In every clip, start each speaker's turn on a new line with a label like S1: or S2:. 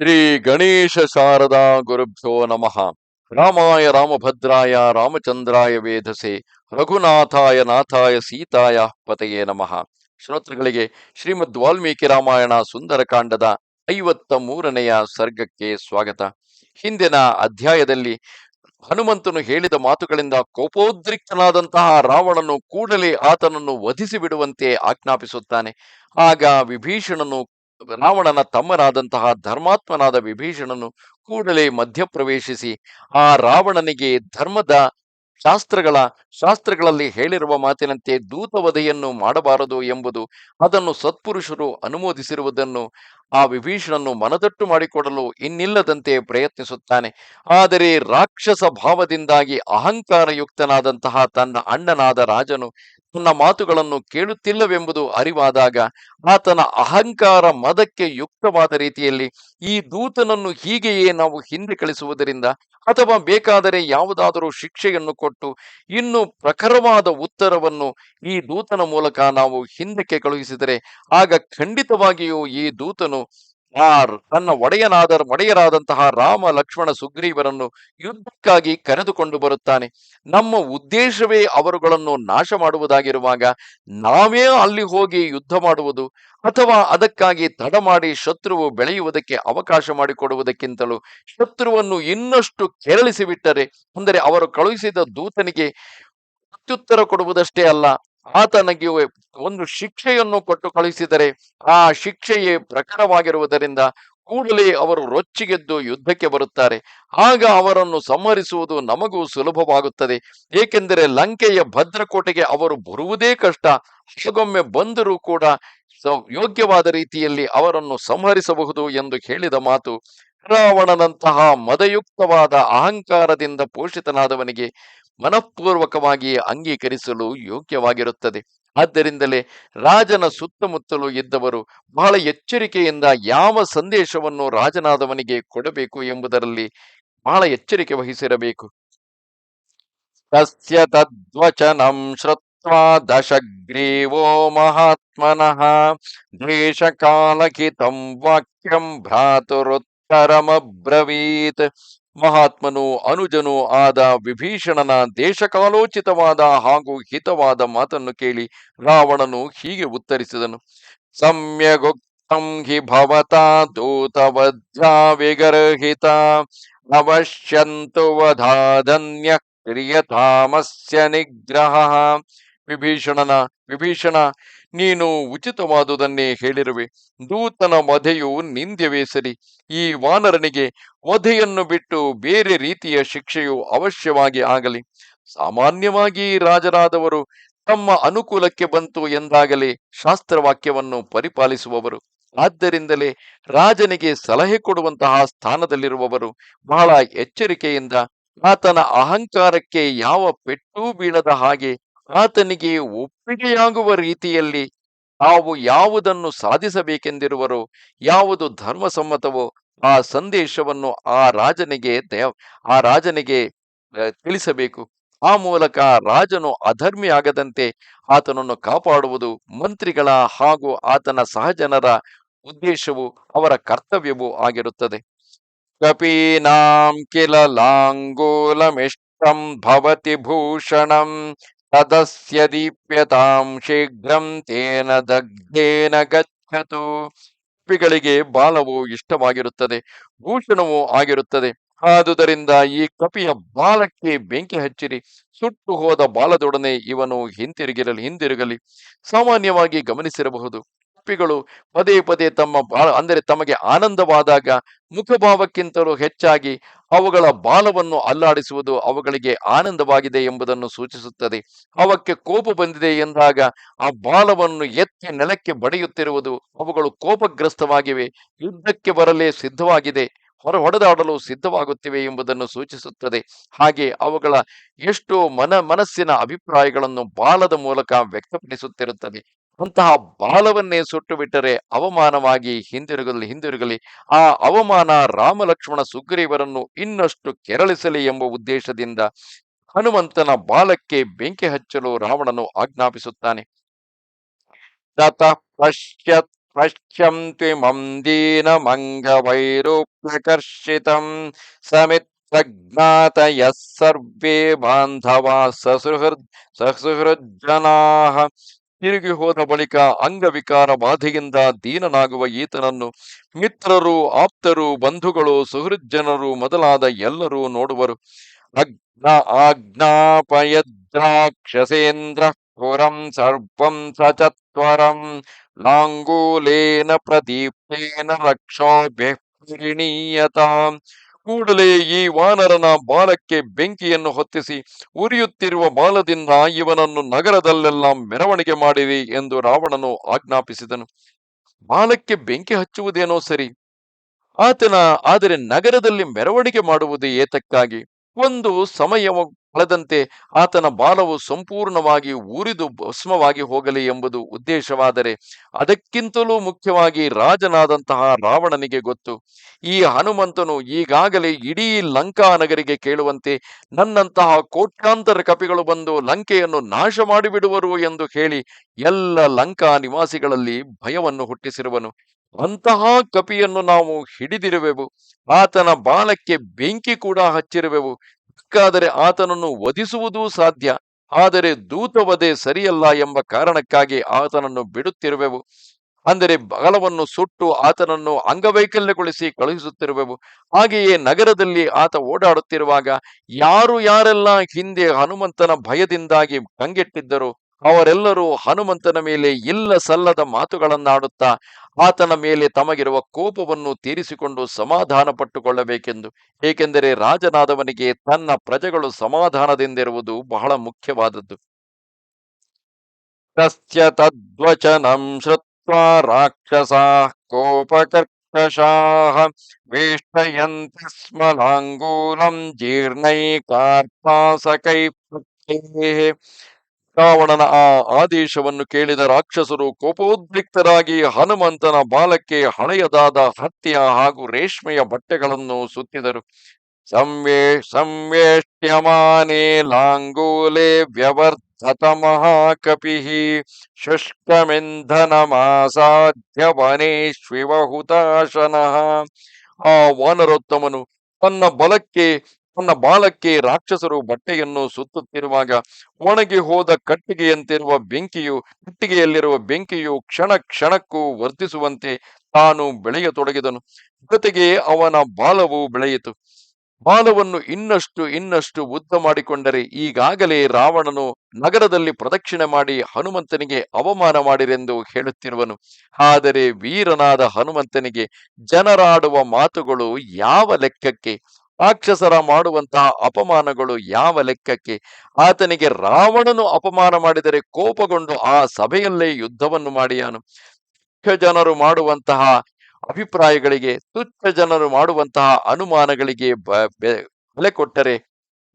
S1: ಶ್ರೀ ಗಣೇಶ ಶಾರದಾ ಗುರುಭ್ಯೋ ನಮಃ. ರಾಮಾಯ ರಾಮಭದ್ರಾಯ ರಾಮಚಂದ್ರಾಯ ವೇಧಸೆ ರಘುನಾಥಾಯ ನಾಥಾಯ ಸೀತಾಯ ಪತೆಯೇ ನಮಃ. ಶ್ರೋತೃಗಳಿಗೆ ಶ್ರೀಮದ್ ವಾಲ್ಮೀಕಿ ರಾಮಾಯಣ ಸುಂದರಕಾಂಡದ ಐವತ್ತ ಮೂರನೆಯ ಸರ್ಗಕ್ಕೆ ಸ್ವಾಗತ. ಹಿಂದಿನ ಅಧ್ಯಾಯದಲ್ಲಿ ಹನುಮಂತನು ಹೇಳಿದ ಮಾತುಗಳಿಂದ ಕೋಪೋದ್ರಿಕ್ತನಾದಂತಹ ರಾವಣನು ಕೂಡಲೇ ಆತನನ್ನು ವಧಿಸಿ ಬಿಡುವಂತೆ ಆಜ್ಞಾಪಿಸುತ್ತಾನೆ. ಆಗ ವಿಭೀಷಣನು ರಾವಣನ ತಮ್ಮನಾದಂತಹ ಧರ್ಮಾತ್ಮನಾದ ವಿಭೀಷಣನು ಕೂಡಲೇ ಮಧ್ಯಪ್ರವೇಶಿಸಿ ಆ ರಾವಣನಿಗೆ ಧರ್ಮದ ಶಾಸ್ತ್ರಗಳ, ಶಾಸ್ತ್ರಗಳಲ್ಲಿ ಹೇಳಿರುವ ಮಾತಿನಂತೆ ದೂತವಧೆಯನ್ನು ಮಾಡಬಾರದು ಎಂಬುದು ಅದನ್ನು ಸತ್ಪುರುಷರು ಅನುಮೋದಿಸಿರುವುದನ್ನು ಆ ವಿಭೀಷಣನ್ನು ಮನದಟ್ಟು ಮಾಡಿಕೊಡಲು ಇನ್ನಿಲ್ಲದಂತೆ ಪ್ರಯತ್ನಿಸುತ್ತಾನೆ. ಆದರೆ ರಾಕ್ಷಸ ಭಾವದಿಂದಾಗಿ ಅಹಂಕಾರಯುಕ್ತನಾದಂತಹ ತನ್ನ ಅಣ್ಣನಾದ ರಾಜನು ತನ್ನ ಮಾತುಗಳನ್ನು ಕೇಳುತ್ತಿಲ್ಲವೆಂಬುದು ಅರಿವಾದಾಗ ಆತನ ಅಹಂಕಾರ ಮದಕ್ಕೆ ಯುಕ್ತವಾದ ರೀತಿಯಲ್ಲಿ ಈ ದೂತನನ್ನು ಹೀಗೆಯೇ ನಾವು ಹಿಂದೆ ಕಳಿಸುವುದರಿಂದ ಅಥವಾ ಬೇಕಾದರೆ ಯಾವುದಾದರೂ ಶಿಕ್ಷೆಯನ್ನು ಕೊಟ್ಟು ಇನ್ನು ಪ್ರಖರವಾದ ಉತ್ತರವನ್ನು ಈ ದೂತನ ಮೂಲಕ ನಾವು ಹಿಂದಕ್ಕೆ ಕಳುಹಿಸಿದರೆ ಆಗ ಖಂಡಿತವಾಗಿಯೂ ಈ ದೂತನು ಆ ತನ್ನ ಒಡೆಯನಾದ ಒಡೆಯರಾದಂತಹ ರಾಮ ಲಕ್ಷ್ಮಣ ಸುಗ್ರೀವರನ್ನು ಯುದ್ಧಕ್ಕಾಗಿ ಕರೆದುಕೊಂಡು ಬರುತ್ತಾನೆ. ನಮ್ಮ ಉದ್ದೇಶವೇ ಅವರುಗಳನ್ನು ನಾಶ ಮಾಡುವುದಾಗಿರುವಾಗ ನಾವೇ ಅಲ್ಲಿ ಹೋಗಿ ಯುದ್ಧ ಮಾಡುವುದು ಅಥವಾ ಅದಕ್ಕಾಗಿ ತಡ ಮಾಡಿ ಶತ್ರುವು ಬೆಳೆಯುವುದಕ್ಕೆ ಅವಕಾಶ ಮಾಡಿಕೊಡುವುದಕ್ಕಿಂತಲೂ ಶತ್ರುವನ್ನು ಇನ್ನಷ್ಟು ಕೆರಳಿಸಿ ಬಿಟ್ಟರೆ ಅಂದರೆ ಅವರು ಕಳುಹಿಸಿದ ದೂತನಿಗೆ ಪ್ರತ್ಯುತ್ತರ ಕೊಡುವುದಷ್ಟೇ ಅಲ್ಲ ಆತನಿಗೆ ಒಂದು ಶಿಕ್ಷೆಯನ್ನು ಕೊಟ್ಟು ಕಳುಹಿಸಿದರೆ ಆ ಶಿಕ್ಷೆಯೇ ಪ್ರಖರವಾಗಿರುವುದರಿಂದ ಕೂಡಲೇ ಅವರು ರೊಚ್ಚಿಗೆದ್ದು ಯುದ್ಧಕ್ಕೆ ಬರುತ್ತಾರೆ. ಆಗ ಅವರನ್ನು ಸಂಹರಿಸುವುದು ನಮಗೂ ಸುಲಭವಾಗುತ್ತದೆ. ಏಕೆಂದರೆ ಲಂಕೆಯ ಭದ್ರಕೋಟೆಗೆ ಅವರು ಬರುವುದೇ ಕಷ್ಟ. ಹಾಗೊಮ್ಮೆ ಬಂದರೂ ಕೂಡ ಯೋಗ್ಯವಾದ ರೀತಿಯಲ್ಲಿ ಅವರನ್ನು ಸಂಹರಿಸಬಹುದು ಎಂದು ಹೇಳಿದ ಮಾತು ರಾವಣನಂತಹ ಮದಯುಕ್ತವಾದ ಅಹಂಕಾರದಿಂದ ಪೋಷಿತನಾದವನಿಗೆ ಮನಃಪೂರ್ವಕವಾಗಿ ಅಂಗೀಕರಿಸಲು ಯೋಗ್ಯವಾಗಿರುತ್ತದೆ. ಆದ್ದರಿಂದಲೇ ರಾಜನ ಸುತ್ತಮುತ್ತಲು ಇದ್ದವರು ಬಹಳ ಎಚ್ಚರಿಕೆಯಿಂದ ಯಾವ ಸಂದೇಶವನ್ನು ರಾಜನಾದವನಿಗೆ ಕೊಡಬೇಕು ಎಂಬುದರಲ್ಲಿ ಬಹಳ ಎಚ್ಚರಿಕೆ ವಹಿಸಿರಬೇಕು. ತಸ್ಯ ತದ್ವಚನಂ ದಶಗ್ರೀವೋ ಮಹಾತ್ಮನಃ ದ್ವೇಷಕಾಲಕಿತಂ ವಾಕ್ಯಂ ಭ್ರಾತುರುತ್ತರಮಬ್ರವೀತ್. ಮಹಾತ್ಮನು, ಅನುಜನು ಆದ ವಿಭೀಷಣನ ದೇಶಕಾಲೋಚಿತವಾದ ಹಾಗೂ ಹಿತವಾದ ಮಾತನ್ನು ಕೇಳಿ ರಾವಣನು ಹೀಗೆ ಉತ್ತರಿಸಿದನು. ಸಮ್ಯಗುಕ್ತಂ ಹಿ ಭವತಾ ದೂತವಧ್ಯ ವಿಗರ್ಹಿತ, ಅವಶ್ಯಂತು ಕ್ರಿಯತಾಮಸ್ಯ ನಿಗ್ರಹ. ವಿಭೀಷಣನ, ವಿಭೀಷಣ ನೀನು ಉಚಿತವಾದುದನ್ನೇ ಹೇಳಿರುವೆ. ದೂತನ ವಧೆಯು ನಿಂದ್ಯವೇ ಸರಿ ಈ ವಾನರನಿಗೆ ವಧೆಯನ್ನು ಬಿಟ್ಟು ಬೇರೆ ರೀತಿಯ ಶಿಕ್ಷೆಯು ಅವಶ್ಯವಾಗಿ ಆಗಲಿ. ಸಾಮಾನ್ಯವಾಗಿ ರಾಜರಾದವರು ತಮ್ಮ ಅನುಕೂಲಕ್ಕೆ ಬಂತು ಎಂದಾಗಲೇ ಶಾಸ್ತ್ರವಾಕ್ಯವನ್ನು ಪರಿಪಾಲಿಸುವವರು. ಆದ್ದರಿಂದಲೇ ರಾಜನಿಗೆ ಸಲಹೆ ಕೊಡುವಂತಹ ಸ್ಥಾನದಲ್ಲಿರುವವರು ಬಹಳ ಎಚ್ಚರಿಕೆಯಿಂದ ಆತನ ಅಹಂಕಾರಕ್ಕೆ ಯಾವ ಪೆಟ್ಟೂ ಬೀಳದ ಹಾಗೆ ಆತನಿಗೆ ಒಪ್ಪಿಗೆಯಾಗುವ ರೀತಿಯಲ್ಲಿ ತಾವು ಯಾವುದನ್ನು ಸಾಧಿಸಬೇಕೆಂದಿರುವರೋ, ಯಾವುದು ಧರ್ಮಸಮ್ಮತವೋ, ಆ ಸಂದೇಶವನ್ನು ಆ ರಾಜನಿಗೆ ಆ ರಾಜನಿಗೆ ತಿಳಿಸಬೇಕು. ಆ ಮೂಲಕ ರಾಜನು ಅಧರ್ಮಿ ಆಗದಂತೆ ಆತನನ್ನು ಕಾಪಾಡುವುದು ಮಂತ್ರಿಗಳ ಹಾಗೂ ಆತನ ಸಹಜನರ ಉದ್ದೇಶವು, ಅವರ ಕರ್ತವ್ಯವೂ ಆಗಿರುತ್ತದೆ. ಕಪೀನಾಂ ಕಿಲ ಲಾಂಗೂಲಮಿಷ್ಟಂ ಭವತಿ ಭೂಷಣಂ ತದಸ್ಯ ದೀಪ್ಯತಾಂ ಶೀಘ್ರಂ ತೇನ ದಗ್ಧೇನ ಗಚ್ಚತು ಕಪಿಗಳಿಗೆ ಬಾಲವು ಇಷ್ಟವಾಗಿರುತ್ತದೆ, ಭೂಷಣವೂ ಆಗಿರುತ್ತದೆ। ಆದುದರಿಂದ ಈ ಕಪಿಯ ಬಾಲಕ್ಕೆ ಬೆಂಕಿ ಹಚ್ಚಿರಿ, ಸುಟ್ಟು ಹೋದ ಬಾಲದೊಡನೆ ಇವನು ಹಿಂತಿರುಗಿರಲಿ, ಹಿಂದಿರುಗಲಿ, ಸಾಮಾನ್ಯವಾಗಿ ಗಮನಿಸಿರಬಹುದು। ಕಪಿಗಳು ಪದೇ ಪದೇ ತಮ್ಮ ಅಂದರೆ ತಮಗೆ ಆನಂದವಾದಾಗ ಮುಖಭಾವಕ್ಕಿಂತಲೂ ಹೆಚ್ಚಾಗಿ ಅವುಗಳ ಬಾಲವನ್ನು ಅಲ್ಲಾಡಿಸುವುದು ಅವುಗಳಿಗೆ ಆನಂದವಾಗಿದೆ ಎಂಬುದನ್ನು ಸೂಚಿಸುತ್ತದೆ. ಅವಕ್ಕೆ ಕೋಪ ಬಂದಿದೆ ಎಂದಾಗ ಆ ಬಾಲವನ್ನು ಎತ್ತಿ ನೆಲಕ್ಕೆ ಬಡಿಯುತ್ತಿರುವುದು ಅವುಗಳು ಕೋಪಗ್ರಸ್ತವಾಗಿವೆ. ಯುದ್ಧಕ್ಕೆ ಬರಲೇ ಸಿದ್ಧವಾಗಿದೆ. ಹೊರ, ಹೊಡೆದಾಡಲು ಸಿದ್ಧವಾಗುತ್ತಿವೆ ಎಂಬುದನ್ನು ಸೂಚಿಸುತ್ತದೆ. ಹಾಗೆ ಅವುಗಳ ಎಷ್ಟೋ ಮನ, ಮನಸ್ಸಿನ ಅಭಿಪ್ರಾಯಗಳನ್ನು ಬಾಲದ ಮೂಲಕ ವ್ಯಕ್ತಪಡಿಸುತ್ತಿರುತ್ತದೆ. ಅಂತಹ ಬಾಲವನ್ನೇ ಸುಟ್ಟು ಬಿಟ್ಟರೆ ಅವಮಾನವಾಗಿ ಹಿಂದಿರುಗಲಿ ಹಿಂದಿರುಗಲಿ. ಆ ಅವಮಾನ ರಾಮಲಕ್ಷ್ಮಣ ಸುಗ್ರೀವರನ್ನು ಇನ್ನಷ್ಟು ಕೆರಳಿಸಲಿ ಎಂಬ ಉದ್ದೇಶದಿಂದ ಹನುಮಂತನ ಬಾಲಕ್ಕೆ ಬೆಂಕಿ ಹಚ್ಚಲು ರಾವಣನು ಆಜ್ಞಾಪಿಸುತ್ತಾನೆ. ಸಮಿತ್ರಜ್ಞಾತಯಃ ಸರ್ವೇ ಬಾಂಧವಾ ಸಸುಹೃದ್ ಸಸುಹೃಜ್ಜನಾಃ ತಿರುಗಿ ಹೋದ ಬಳಿಕ ಅಂಗವಿಕಾರ ಬಾಧೆಯಿಂದ ದೀನನಾಗುವ ಈತನನ್ನು ಮಿತ್ರರು, ಆಪ್ತರು, ಬಂಧುಗಳು, ಸುಹೃಜ್ಜನರು ಮೊದಲಾದ ಎಲ್ಲರೂ ನೋಡುವರು. ಅಗ್ನ ಆಜ್ಞಾಪಯದ್ರಾಕ್ಷಸೇಂದ್ರ ಪುರಂ ಸರ್ವಂ ಸಚತ್ವರಂ ಲಾಂಗೂಲೇನ ಪ್ರದೀಪ್ತೇನ ರಕ್ಷೋಭ್ಯರಿಣೀಯತಾಂ ಕೂಡಲೇ ಈ ವಾನರನ ಬಾಲಕ್ಕೆ ಬೆಂಕಿಯನ್ನು ಹೊತ್ತಿಸಿ ಉರಿಯುತ್ತಿರುವ ಬಾಲದಿಂದ ಇವನನ್ನು ನಗರದಲ್ಲೆಲ್ಲ ಮೆರವಣಿಗೆ ಮಾಡಿರಿ ಎಂದು ರಾವಣನು ಆಜ್ಞಾಪಿಸಿದನು. ಬಾಲಕ್ಕೆ ಬೆಂಕಿ ಹಚ್ಚುವುದೇನೋ ಸರಿ. ಆತನ, ಆದರೆ ನಗರದಲ್ಲಿ ಮೆರವಣಿಗೆ ಮಾಡುವುದು ಏತಕ್ಕಾಗಿ? ಒಂದು ಸಮಯ ಕಳೆದಂತೆ ಆತನ ಬಾಲವು ಸಂಪೂರ್ಣವಾಗಿ ಊರಿದು ಭಸ್ಮವಾಗಿ ಹೋಗಲಿ ಎಂಬುದು ಉದ್ದೇಶವಾದರೆ ಅದಕ್ಕಿಂತಲೂ ಮುಖ್ಯವಾಗಿ ರಾಜನಾದಂತಹ ರಾವಣನಿಗೆ ಗೊತ್ತು. ಈ ಹನುಮಂತನು ಈಗಾಗಲೇ ಇಡೀ ಲಂಕಾ ನಗರಿಗೆ ಕೇಳುವಂತೆ ನನ್ನಂತಹ ಕೋಟ್ಯಾಂತರ ಕಪಿಗಳು ಬಂದು ಲಂಕೆಯನ್ನು ನಾಶ ಮಾಡಿಬಿಡುವರು ಎಂದು ಹೇಳಿ ಎಲ್ಲ ಲಂಕಾ ನಿವಾಸಿಗಳಲ್ಲಿ ಭಯವನ್ನು ಹುಟ್ಟಿಸಿರುವನು. ಅಂತಹ ಕಪಿಯನ್ನು ನಾವು ಹಿಡಿದಿರುವೆವು. ಆತನ ಬಾಲಕ್ಕೆ ಬೆಂಕಿ ಕೂಡ ಹಚ್ಚಿರುವೆವು. ಬೇಕಾದರೆ ಆತನನ್ನು ವಧಿಸುವುದೂ ಸಾಧ್ಯ. ಆದರೆ ದೂತವಧೆ ಸರಿಯಲ್ಲ ಎಂಬ ಕಾರಣಕ್ಕಾಗಿ ಆತನನ್ನು ಬಿಡುತ್ತಿರುವೆವು. ಅಂದರೆ ಬಗಲವನ್ನು ಸುಟ್ಟು ಆತನನ್ನು ಅಂಗವೈಕಲ್ಯಗೊಳಿಸಿ ಕಳುಹಿಸುತ್ತಿರುವೆವು. ಹಾಗೆಯೇ ನಗರದಲ್ಲಿ ಆತ ಓಡಾಡುತ್ತಿರುವಾಗ ಯಾರು ಯಾರೆಲ್ಲ ಹಿಂದೆ ಹನುಮಂತನ ಭಯದಿಂದಾಗಿ ಕಂಗೆಟ್ಟಿದ್ದರು? ಅವರೆಲ್ಲರೂ ಹನುಮಂತನ ಮೇಲೆ ಇಲ್ಲ ಸಲ್ಲದ ಮಾತುಗಳನ್ನಾಡುತ್ತಾ ಆತನ ಮೇಲೆ ತಮಗಿರುವ ಕೋಪವನ್ನು ತೀರಿಸಿಕೊಂಡು ಸಮಾಧಾನ ಪಟ್ಟುಕೊಳ್ಳಬೇಕೆಂದು ಏಕೆಂದರೆ ರಾಜನಾದವನಿಗೆ ತನ್ನ ಪ್ರಜೆಗಳು ಸಮಾಧಾನದಿಂದಿರುವುದು ಬಹಳ ಮುಖ್ಯವಾದದ್ದು. ತಸ್ಯ ತದ್ವಚನಂ ಶ್ರುತ್ವಾ ರಾಕ್ಷಸಾ ಕೋಪಕರ್ಕಷಾಃ ವೇಷ್ಟಯಂತಿ ಸ್ಮ ಲಾಂಗೂಲಂ ಜೀರ್ಣೈಕಾರ್ಪಾಸಕೈಃ ರಾವಣನ ಆ ಆದೇಶವನ್ನು ಕೇಳಿದ ರಾಕ್ಷಸರು ಕೋಪೋದ್ರಿಕ್ತರಾಗಿ ಹನುಮಂತನ ಬಾಲಕ್ಕೆ ಹಳೆಯದಾದ ಹತ್ತಿಯ ಹಾಗೂ ರೇಷ್ಮೆಯ ಬಟ್ಟೆಗಳನ್ನು ಸುತ್ತಿದರು. ಸಂವೇ, ಸಂವೇಷ್ಟ್ಯಮಾನೇ ಲಾಂಗೂಲೆ ವ್ಯವರ್ಧತ ಶುಷ್ಕಮೆಂಧನ ಮಾಸಾಧ್ಯ ವನೇಶ್ವಿವ ಆ ವಾನರೋತ್ತಮನು ತನ್ನ ಬಲಕ್ಕೆ ತನ್ನ ಬಾಲಕ್ಕೆ ರಾಕ್ಷಸರು ಬಟ್ಟೆಯನ್ನು ಸುತ್ತುತ್ತಿರುವಾಗ ಒಣಗಿ ಹೋದ ಕಟ್ಟಿಗೆಯಂತಿರುವ ಬೆಂಕಿಯು, ಕಟ್ಟಿಗೆಯಲ್ಲಿರುವ ಬೆಂಕಿಯು ಕ್ಷಣ ಕ್ಷಣಕ್ಕೂ ವರ್ತಿಸುವಂತೆ ತಾನು ಬೆಳೆಯತೊಡಗಿದನು. ಜೊತೆಗೆ ಅವನ ಬಾಲವು ಬೆಳೆಯಿತು. ಬಾಲವನ್ನು ಇನ್ನಷ್ಟು ಇನ್ನಷ್ಟು ಉದ್ದ ಮಾಡಿಕೊಂಡರೆ ಈಗಾಗಲೇ ರಾವಣನು ನಗರದಲ್ಲಿ ಪ್ರದಕ್ಷಿಣೆ ಮಾಡಿ ಹನುಮಂತನಿಗೆ ಅವಮಾನ ಮಾಡಿರೆಂದು ಹೇಳುತ್ತಿರುವನು. ಆದರೆ ವೀರನಾದ ಹನುಮಂತನಿಗೆ ಜನರಾಡುವ ಮಾತುಗಳು ಯಾವ ಲೆಕ್ಕಕ್ಕೆ? ರಾಕ್ಷಸರ ಮಾಡುವಂತಹ ಅಪಮಾನಗಳು ಯಾವ ಲೆಕ್ಕಕ್ಕೆ? ಆತನಿಗೆ ರಾವಣನು ಅಪಮಾನ ಮಾಡಿದರೆ ಕೋಪಗೊಂಡು ಆ ಸಭೆಯಲ್ಲೇ ಯುದ್ಧವನ್ನು ಮಾಡಿಯಾನು. ಜನರು ಮಾಡುವಂತಹ ಅಭಿಪ್ರಾಯಗಳಿಗೆ, ತುಚ್ಛ ಜನರು ಮಾಡುವಂತಹ ಅನುಮಾನಗಳಿಗೆ ಬೆಲೆ ಕೊಟ್ಟರೆ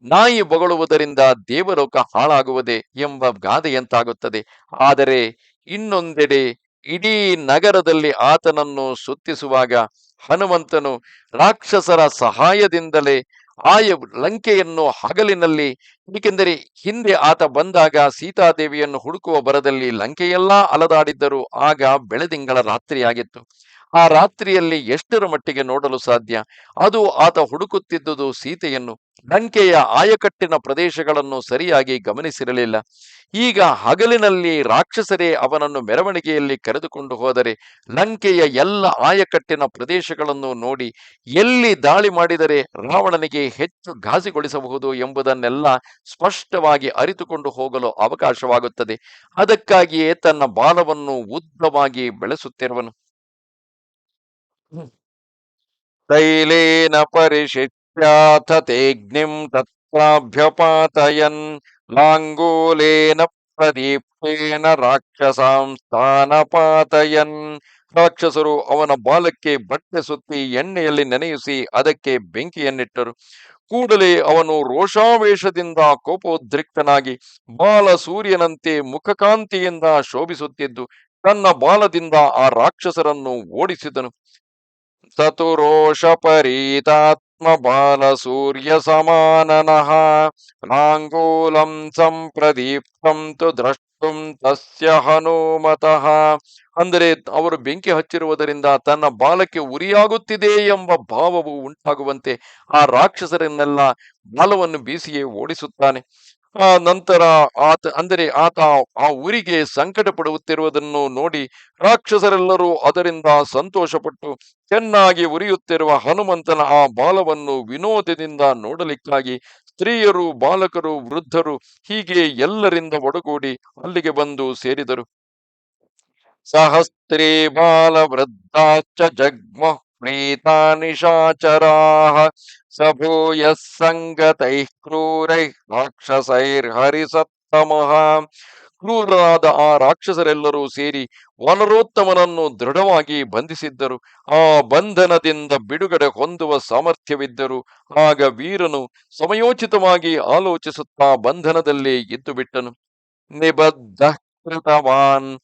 S1: ನಾಯಿ ಬೊಗಳುವುದರಿಂದ ದೇವಲೋಕ ಹಾಳಾಗುವುದೇ ಎಂಬ ಗಾದೆಯಂತಾಗುತ್ತದೆ ಆದರೆ ಇನ್ನೊಂದೆಡೆ ಇಡೀ ನಗರದಲ್ಲಿ ಆತನನ್ನು ಸುತ್ತಿಸುವಾಗ ಹನುಮಂತನು ರಾಕ್ಷಸರ ಸಹಾಯದಿಂದಲೇ ಆಯ ಲಂಕೆಯನ್ನು ಹಗಲಿನಲ್ಲಿ, ಏಕೆಂದರೆ ಹಿಂದೆ ಆತ ಬಂದಾಗ ಸೀತಾದೇವಿಯನ್ನು ಹುಡುಕುವ ಬರದಲ್ಲಿ ಲಂಕೆಯೆಲ್ಲಾ ಅಲದಾಡಿದ್ದರು. ಆಗ ಬೆಳೆದಿಂಗಳ ರಾತ್ರಿಯಾಗಿತ್ತು. ಆ ರಾತ್ರಿಯಲ್ಲಿ ಎಷ್ಟರ ಮಟ್ಟಿಗೆ ನೋಡಲು ಸಾಧ್ಯ? ಅದು ಆತ ಹುಡುಕುತ್ತಿದ್ದುದು ಸೀತೆಯನ್ನು. ಲಂಕೆಯ ಆಯಕಟ್ಟಿನ ಪ್ರದೇಶಗಳನ್ನು ಸರಿಯಾಗಿ ಗಮನಿಸಿರಲಿಲ್ಲ. ಈಗ ಹಗಲಿನಲ್ಲಿ ರಾಕ್ಷಸರೇ ಅವನನ್ನು ಮೆರವಣಿಗೆಯಲ್ಲಿ ಕರೆದುಕೊಂಡು ಹೋದರೆ ಲಂಕೆಯ ಎಲ್ಲ ಆಯಕಟ್ಟಿನ ಪ್ರದೇಶಗಳನ್ನು ನೋಡಿ ಎಲ್ಲಿ ದಾಳಿ ಮಾಡಿದರೆ ರಾವಣನಿಗೆ ಹೆಚ್ಚು ಘಾಸಿಗೊಳಿಸಬಹುದು ಎಂಬುದನ್ನೆಲ್ಲ ಸ್ಪಷ್ಟವಾಗಿ ಅರಿತುಕೊಂಡು ಹೋಗಲು ಅವಕಾಶವಾಗುತ್ತದೆ. ಅದಕ್ಕಾಗಿಯೇ ತನ್ನ ಬಾಲವನ್ನು ಉದ್ದವಾಗಿ ಬೆಳೆಸುತ್ತಿರುವನು. ತೈಲೇನ ಪರಿಶಿಷ್ಯಾಥ ತೇಗ್ನಿಂ ತತ್ರಾಭ್ಯಪಾತಯನ್ ಲಾಂಗೂಲೇನ ಪ್ರದೀಪ್ತೇನ ರಾಕ್ಷಸಾಂ ಸ್ಥಾನಪಾತಯನ್ ರಾಕ್ಷಸರು ಅವನ ಬಾಲಕ್ಕೆ ಬಟ್ಟೆ ಸುತ್ತಿ ಎಣ್ಣೆಯಲ್ಲಿ ನೆನೆಯಿಸಿ ಅದಕ್ಕೆ ಬೆಂಕಿಯನ್ನಿಟ್ಟರು. ಕೂಡಲೇ ಅವನು ರೋಷಾವೇಶದಿಂದ ಕೋಪೋದ್ರಿಕ್ತನಾಗಿ ಬಾಲ ಸೂರ್ಯನಂತೆ ಮುಖಕಾಂತಿಯಿಂದ ಶೋಭಿಸುತ್ತಿದ್ದು ತನ್ನ ಬಾಲದಿಂದ ಆ ರಾಕ್ಷಸರನ್ನು ಓಡಿಸಿದನು. ಸೂರ್ಯ ಸಮಾನನಃ ಲಾಂಗೂಲಂ ಸಂಪ್ರದೀಪ್ತಂ ತು ದ್ರಷ್ಟುಂ ತಸ್ಯ ಹನುಮತಃ ಅಂದರೆ ಅವರು ಬೆಂಕಿ ಹಚ್ಚಿರುವುದರಿಂದ ತನ್ನ ಬಾಲಕ್ಕೆ ಉರಿಯಾಗುತ್ತಿದೆ ಎಂಬ ಭಾವವು ಉಂಟಾಗುವಂತೆ ಆ ರಾಕ್ಷಸರನ್ನೆಲ್ಲ ಬಾಲವನ್ನು ಬೀಸಿಯೇ ಓಡಿಸುತ್ತಾನೆ. ಆ ನಂತರ ಆತ, ಅಂದರೆ ಆತ ಆ ಊರಿಗೆ ಸಂಕಟ ಪಡುತ್ತಿರುವುದನ್ನು ನೋಡಿ ರಾಕ್ಷಸರೆಲ್ಲರೂ ಅದರಿಂದ ಸಂತೋಷಪಟ್ಟು ಚೆನ್ನಾಗಿ ಉರಿಯುತ್ತಿರುವ ಹನುಮಂತನ ಆ ಬಾಲವನ್ನು ವಿನೋದದಿಂದ ನೋಡಲಿಕ್ಕಾಗಿ ಸ್ತ್ರೀಯರು, ಬಾಲಕರು, ವೃದ್ಧರು ಹೀಗೆ ಎಲ್ಲರಿಂದ ಒಡಗೂಡಿ ಅಲ್ಲಿಗೆ ಬಂದು ಸೇರಿದರು. ಸಹಸ್ರೇ ಬಾಲ ವೃದ್ಧಾಶ್ಚ ಜಗ್ಮ ಪ್ರೀತಾ ನಿಶಾಚರಾಹ ಸಭೂಯ ಸಂಗತೈಃ ಕ್ರೂರೈಃ ರಾಕ್ಷಸೈರ್ಹರಿಸತ್ತಮಃ ಕ್ರೂರಾದ ಆ ರಾಕ್ಷಸರೆಲ್ಲರೂ ಸೇರಿ ವನರೋತ್ತಮನನ್ನು ದೃಢವಾಗಿ ಬಂಧಿಸಿದ್ದರು. ಆ ಬಂಧನದಿಂದ ಬಿಡುಗಡೆ ಹೊಂದುವ ಸಾಮರ್ಥ್ಯವಿದ್ದರು. ಆಗ ವೀರನು ಸಮಯೋಚಿತವಾಗಿ ಆಲೋಚಿಸುತ್ತಾ ಬಂಧನದಲ್ಲಿ ಇದ್ದು ಬಿಟ್ಟನು ನಿಬದ್ಧ ಕೃತವಾನ್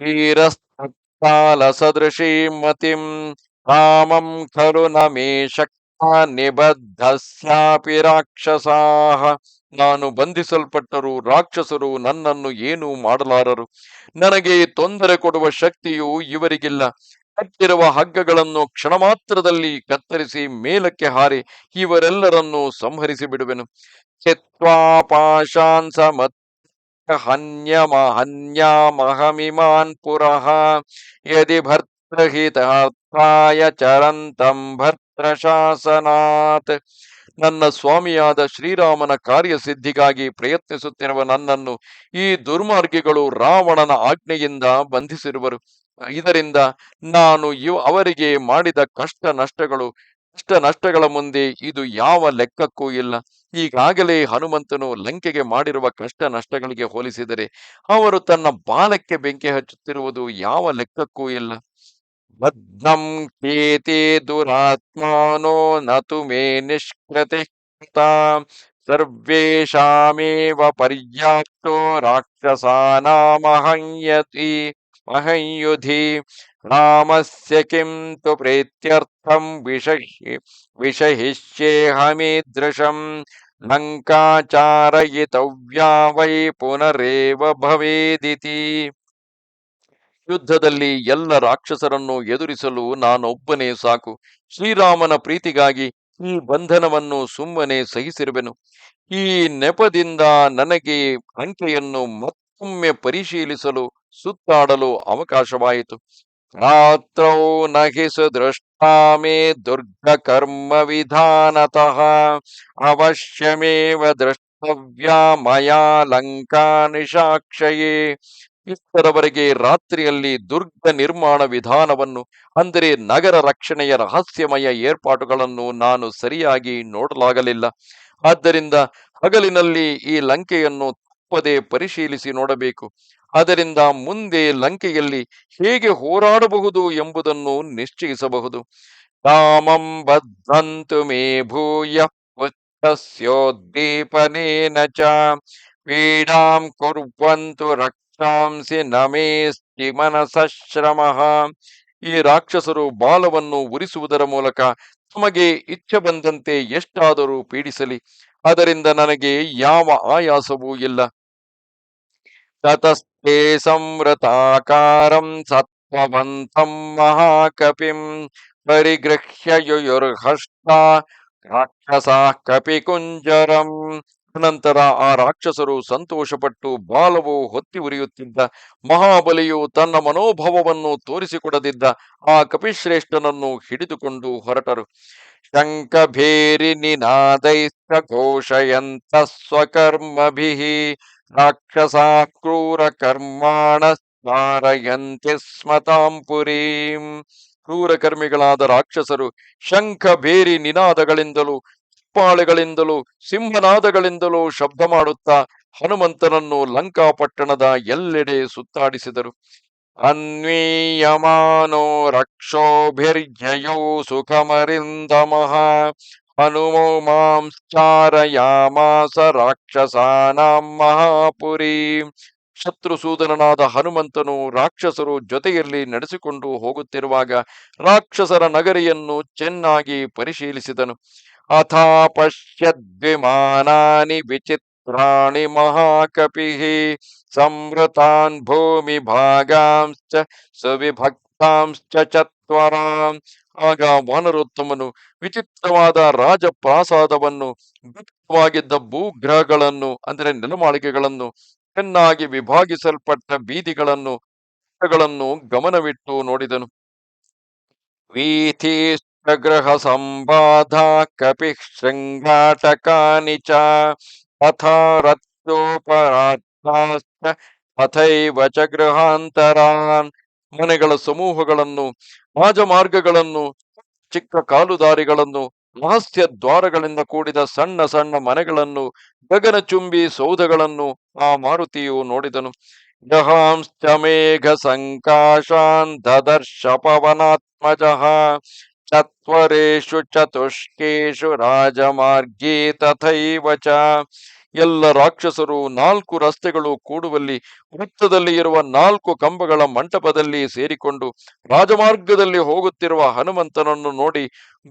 S1: ವೀರಸ್ಥಾಲ ಸದೃಶೀಂ ಮತಿಂ ಕಾಮಂ ಖಲು ನ ಮೇ ಶಕ್ತ ನಿಬದ್ಧಸ್ಯಾಪಿ ರಾಕ್ಷಸಾಹ ನಾನು ಬಂಧಿಸಲ್ಪಟ್ಟರು ರಾಕ್ಷಸರು ನನ್ನನ್ನು ಏನೂ ಮಾಡಲಾರರು. ನನಗೆ ತೊಂದರೆ ಕೊಡುವ ಶಕ್ತಿಯು ಇವರಿಗಿಲ್ಲ. ಕಟ್ಟಿರುವ ಹಗ್ಗಗಳನ್ನು ಕ್ಷಣ ಮಾತ್ರದಲ್ಲಿ ಕತ್ತರಿಸಿ ಮೇಲಕ್ಕೆ ಹಾರಿ ಇವರೆಲ್ಲರನ್ನು ಸಂಹರಿಸಿ ಬಿಡುವೆನು. ಚಿತ್ವಾ ಪಾಶಾನ್ ಸಮತ್ ಹನ್ಯಮ ಹನ್ಯಾಮಹಮಿಮಾನ್ ಪುರಃ. ಯದಿ ಭರ್ತೃಹಿತಾರ್ಥಾಯ ಚರಂತಂ ಭರ್ತ್ರ ಶಾಸನಾತ್ ನನ್ನ ಸ್ವಾಮಿಯಾದ ಶ್ರೀರಾಮನ ಕಾರ್ಯಸಿದ್ಧಿಗಾಗಿ ಪ್ರಯತ್ನಿಸುತ್ತಿರುವ ನನ್ನನ್ನು ಈ ದುರ್ಮಾರ್ಗಿಗಳು ರಾವಣನ ಆಜ್ಞೆಯಿಂದ ಬಂಧಿಸಿರುವರು. ಇದರಿಂದ ನಾನು ಅವರಿಗೆ ಮಾಡಿದ ಕಷ್ಟ ನಷ್ಟಗಳು, ಕಷ್ಟ ನಷ್ಟಗಳ ಮುಂದೆ ಇದು ಯಾವ ಲೆಕ್ಕಕ್ಕೂ ಇಲ್ಲ. ಈಗಾಗಲೇ ಹನುಮಂತನು ಲಂಕೆಗೆ ಮಾಡಿರುವ ಕಷ್ಟ ನಷ್ಟಗಳಿಗೆ ಹೋಲಿಸಿದರೆ ಅವರು ತನ್ನ ಬಾಲಕ್ಕೆ ಬೆಂಕಿ ಹಚ್ಚುತ್ತಿರುವುದು ಯಾವ ಲೆಕ್ಕಕ್ಕೂ ಇಲ್ಲ. बद्धं केते दुरात्मानो न तो मे निष्कृति पर्याप्त सर्वेषामेव महंयुधि राम से किं तो प्रेत्यर्थ विषहिष्येहमीदृशम। विषहिष्येऽहमीदृशं वै पुनरव भवेदिति। ಯುದ್ಧದಲ್ಲಿ ಎಲ್ಲ ರಾಕ್ಷಸರನ್ನು ಎದುರಿಸಲು ನಾನೊಬ್ಬನೇ ಸಾಕು. ಶ್ರೀರಾಮನ ಪ್ರೀತಿಗಾಗಿ ಈ ಬಂಧನವನ್ನು ಸುಮ್ಮನೆ ಸಹಿಸಿರುವೆನು. ಈ ನೆಪದಿಂದ ನನಗೆ ಅಂಕೆಯನ್ನು ಮತ್ತೊಮ್ಮೆ ಪರಿಶೀಲಿಸಲು ಸುತ್ತಾಡಲು ಅವಕಾಶವಾಯಿತು. ರಾತ್ರೌ ನಹಿ ದೃಷ್ಟಾಮೇ ದುರ್ಗ ಕರ್ಮ ವಿಧಾನತಃ. ಅವಶ್ಯಮೇವ ದೃಷ್ಟವ್ಯಾ ಮಯಾ ಲಂಕಾ ನಿಶಾಕ್ಷಯೇ. ಇಷ್ಟರವರೆಗೆ ರಾತ್ರಿಯಲ್ಲಿ ದುರ್ಗ ನಿರ್ಮಾಣ ವಿಧಾನವನ್ನು, ಅಂದರೆ ನಗರ ರಕ್ಷಣೆಯ ರಹಸ್ಯಮಯ ಏರ್ಪಾಟುಗಳನ್ನು ನಾನು ಸರಿಯಾಗಿ ನೋಡಲಾಗಲಿಲ್ಲ. ಆದ್ದರಿಂದ ಹಗಲಿನಲ್ಲಿ ಈ ಲಂಕೆಯನ್ನು ತಪ್ಪದೆ ಪರಿಶೀಲಿಸಿ ನೋಡಬೇಕು. ಅದರಿಂದ ಮುಂದೆ ಲಂಕೆಯಲ್ಲಿ ಹೇಗೆ ಹೋರಾಡಬಹುದು ಎಂಬುದನ್ನು ನಿಶ್ಚಯಿಸಬಹುದು. ಕಾಮಂ ಬದ್ಧಂತು ಮೇ ಭೂಯ ಸ್ಯೋದ್ದೀಪನೇನ ಚ, ಪೀಡಾಂ ಕುರ್ವಂತು ರಕ್ಷಾಂಸಿ ನಮೇಸ್ತಿ ಮನಸಶ್ರಮಃ ಈ ರಾಕ್ಷಸರು ಬಾಲವನ್ನು ಉರಿಸುವುದರ ಮೂಲಕ ತಮಗೆ ಇಚ್ಛೆ ಬಂದಂತೆ ಎಷ್ಟಾದರೂ ಪೀಡಿಸಲಿ, ಅದರಿಂದ ನನಗೆ ಯಾವ ಆಯಾಸವೂ ಇಲ್ಲ. ತತಸ್ತೇ ಸಂವ್ರತಾಕಾರಂ ಸತ್ವವಂತಂ ಮಹಾಕಪಿಂ ಪರಿಗೃಹ್ಯ ರಾಕ್ಷಸ ಕಪಿ ಕುಂಜರಂ ನಂತರ ಆ ರಾಕ್ಷಸರು ಸಂತೋಷಪಟ್ಟು ಬಾಲವು ಹೊತ್ತಿ ಉರಿಯುತ್ತಿದ್ದ, ಮಹಾಬಲಿಯು ತನ್ನ ಮನೋಭಾವವನ್ನು ತೋರಿಸಿಕೊಡದಿದ್ದ ಆ ಕಪಿಶ್ರೇಷ್ಠನನ್ನು ಹಿಡಿದುಕೊಂಡು ಹೊರಟರು. ಶಂಖಭೇರಿ ನಿನಾದೈಶ್ಚ ಘೋಷಯಂತ ಸ್ವಕರ್ಮಭಿ ರಾಕ್ಷಸಾ ಕ್ರೂರ ಕರ್ಮಾಣ ಸ್ಮಾರಯಂತೆ ಸ್ಮತಾಂ ಪುರೀಂ. ಕ್ರೂರ ಕರ್ಮಿಗಳಾದ ರಾಕ್ಷಸರು ಶಂಖ ಬೇರಿ ನಿನಾದಗಳಿಂದಲೂ ಚಪ್ಪಾಳೆಗಳಿಂದಲೂ ಸಿಂಹನಾದಗಳಿಂದಲೂ ಶಬ್ದ ಮಾಡುತ್ತಾ ಹನುಮಂತನನ್ನು ಲಂಕಾಪಟ್ಟಣದ ಎಲ್ಲೆಡೆ ಸುತ್ತಾಡಿಸಿದರು. ಅನ್ವೀಯಮಾನೋ ರಕ್ಷೋಭಿರ್ಯಯೌ ಸುಖಮರಿಂದಮಃ, ಹನುಮೋ ಮಾಂಶ್ಚಾರಯಾಮಾಸ ರಾಕ್ಷಸಾನಾಂ ಮಹಾಪುರಿ. ಶತ್ರುಸೂದನಾದ ಹನುಮಂತನು ರಾಕ್ಷಸರು ಜೊತೆಯಲ್ಲಿ ನಡೆಸಿಕೊಂಡು ಹೋಗುತ್ತಿರುವಾಗ ರಾಕ್ಷಸರ ನಗರಿಯನ್ನು ಚೆನ್ನಾಗಿ ಪರಿಶೀಲಿಸಿದನು. ಅಥಾ ವಿಚಿತ್ರಾಣಿ ಮಹಾಕಪಿಃ ಸಂವೃತಾನ್ ಭೂಮಿ ಭಾಗಾಂಶ್ಚ ಸುವಿಭಕ್ತಾಂಶ್ಚ ಚತ್ವರಾಂ ಆಗ ವಾನರೋತ್ತಮನು ವಿಚಿತ್ರವಾದ ರಾಜಪ್ರಾಸಾದವನ್ನು ಗುಪ್ತವಾಗಿದ್ದ ಭೂಗ್ರಹಗಳನ್ನು, ಅಂದರೆ ನೆಲಮಾಳಿಗೆಗಳನ್ನು, ಚೆನ್ನಾಗಿ ವಿಭಾಗಿಸಲ್ಪಟ್ಟ ಬೀದಿಗಳನ್ನು ಗಳನ್ನು ಗಮನವಿಟ್ಟು ನೋಡಿದನು. ವೀಥಿಷ್ಟಗ್ರಹ ಸಂಬಾಧ ಕಪಿ ಶೃಂಗಾಟಕಾನಿ ಚ ತಥೈವ ಚ ಗೃಹಾಂತರಾನ್ ಮನೆಗಳ ಸಮೂಹಗಳನ್ನು ಮಾಜ ಮಾರ್ಗಗಳನ್ನು ಚಿಕ್ಕ ಕಾಲುದಾರಿಗಳನ್ನು ರಹಸ್ಯ ದ್ವಾರಗಳಿಂದ ಕೂಡಿದ ಸಣ್ಣ ಸಣ್ಣ ಮನೆಗಳನ್ನು ಗಗನಚುಂಬಿ ಸೌಧಗಳನ್ನು ಆ ಮಾರುತಿಯು ನೋಡಿದನು. ಜಹಾಂಶ್ಚ ಮೇಘ ಸಂಕಾಶಾನ್ ದದರ್ಶ ಪವನಾತ್ಮಜಃ ಚತ್ವರೇಷು ಚತುಷ್ಕೇಶು ರಾಜಮಾರ್ಗೇ ತಥೈವ ಚ ಎಲ್ಲ ರಾಕ್ಷಸರು ನಾಲ್ಕು ರಸ್ತೆಗಳು ಕೂಡುವಲ್ಲಿ, ವೃತ್ತದಲ್ಲಿ ಇರುವ ನಾಲ್ಕು ಕಂಬಗಳ ಮಂಟಪದಲ್ಲಿ ಸೇರಿಕೊಂಡು, ರಾಜಮಾರ್ಗದಲ್ಲಿ ಹೋಗುತ್ತಿರುವ ಹನುಮಂತನನ್ನು ನೋಡಿ,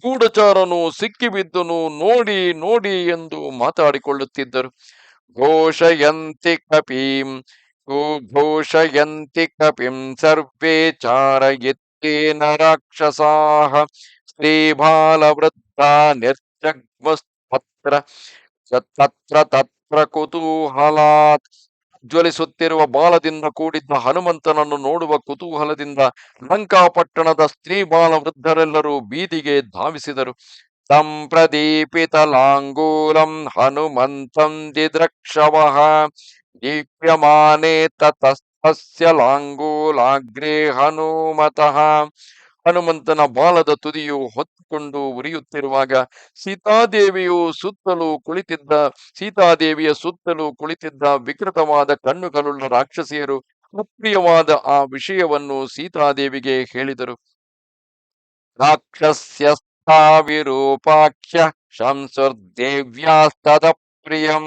S1: ಗೂಢಚಾರನು ಸಿಕ್ಕಿಬಿದ್ದನು, ನೋಡಿ ನೋಡಿ ಎಂದು ಮಾತಾಡಿಕೊಳ್ಳುತ್ತಿದ್ದರು. ಘೋಷಯಂತಿ ಕಪಿಂ ಘೋಷಯಂತಿ ಕಪಿಂ, ಸರ್ವೇ ಚಾರಯಿತ್ತೇನ ರಾಕ್ಷಸಾಃ ಸ್ತ್ರೀಬಾಲವೃದ್ಧ ನಿರ್ಜಗ್ವಸ್ತ್ರ ತತ್ರ ತತ್ರ ಕುತೂಹಲಾತ್ ಜ್ವಲಿಸುತ್ತಿರುವ ಬಾಲದಿಂದ ಕೂಡಿದ್ದ ಹನುಮಂತನನ್ನು ನೋಡುವ ಕುತೂಹಲದಿಂದ ಲಂಕಾಪಟ್ಟಣದ ಸ್ತ್ರೀ ಬಾಲ ವೃದ್ಧರೆಲ್ಲರೂ ಬೀದಿಗೆ ಧಾವಿಸಿದರು. ಸಂಪ್ರದೀಪಿತ ಲಾಂಗೂಲಂ ಹನುಮಂತಂ ದಿದ್ರಕ್ಷವಃ ದೀಪ್ಯಮಾನೇ ತತಸ್ತಸ್ಯ ಲಾಂಗೂಲಾಗ್ರೇ ಹನುಮತಃ. ಹನುಮಂತನ ಬಾಲದ ತುದಿಯು ಹೊತ್ತುಕೊಂಡು ಉರಿಯುತ್ತಿರುವಾಗ ಸೀತಾದೇವಿಯು ಸುತ್ತಲೂ ಕುಳಿತಿದ್ದ, ಸೀತಾದೇವಿಯ ಸುತ್ತಲೂ ಕುಳಿತಿದ್ದ ವಿಕೃತವಾದ ಕಣ್ಣುಗಳುಳ್ಳ ರಾಕ್ಷಸಿಯರು ಅಪ್ರಿಯವಾದ ಆ ವಿಷಯವನ್ನು ಸೀತಾದೇವಿಗೆ ಹೇಳಿದರು. ರಾಕ್ಷಸ್ಯಸ್ಥಾ ವಿರೂಪಾಖ್ಯ ಶಂಸುರ್ದೇವ್ಯಾಸ್ತದ ಪ್ರಿಯಂ